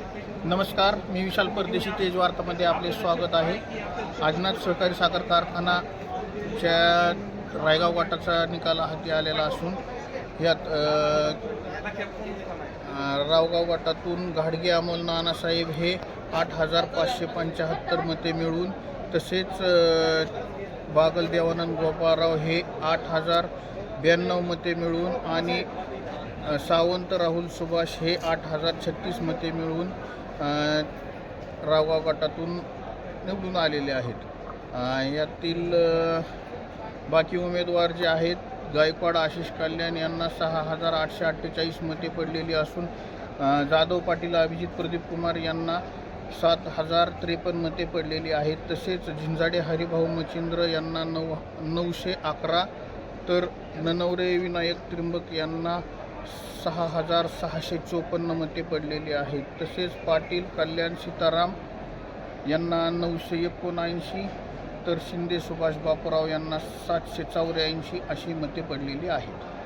नमस्कार मी विशाल परदेशी तेज वार्तामध्ये आपले स्वागत आहे. आजनाथ सहकारी साखर कारखानाच्या रायगाव गटाचा निकाल हाती आलेला असून यात रावगाव गटातून घाडगे अमोल नानासाहेब हे आठ हजार पाचशे पंच्याहत्तर मते मिळून तसेच बागल देवानंद गोपाळराव हे आठ हजार ब्याण्णव मते मिळून आणि सावंत राहुल सुभाष हे आठ हजार छत्तीस मते मिळवून रावगाव गटातून निवडून आलेले आहेत. यातील बाकी उमेदवार जे आहेत गायकवाड आशिष कल्याण यांना सहा हजार आठशे अठ्ठेचाळीस मते पडलेली असून जाधव पाटील अभिजित प्रदीप कुमार यांना सात हजार त्रेपन्न मते पडलेली आहेत. तसेच झिंजाडे हरिभाऊ मच्छिंद्र यांना नऊ नऊशे अकरा तर ननवरे विनायक त्रिंबक यांना सहा हजार सहाशे चोपन्न मते पडलेली आहेत. तसेच पाटील कल्याण सीताराम यांना नऊशे एकोणऐंशी तर शिंदे सुभाष बापूराव यांना सातशे चौऱ्याऐंशी अशी मते पडलेली आहेत.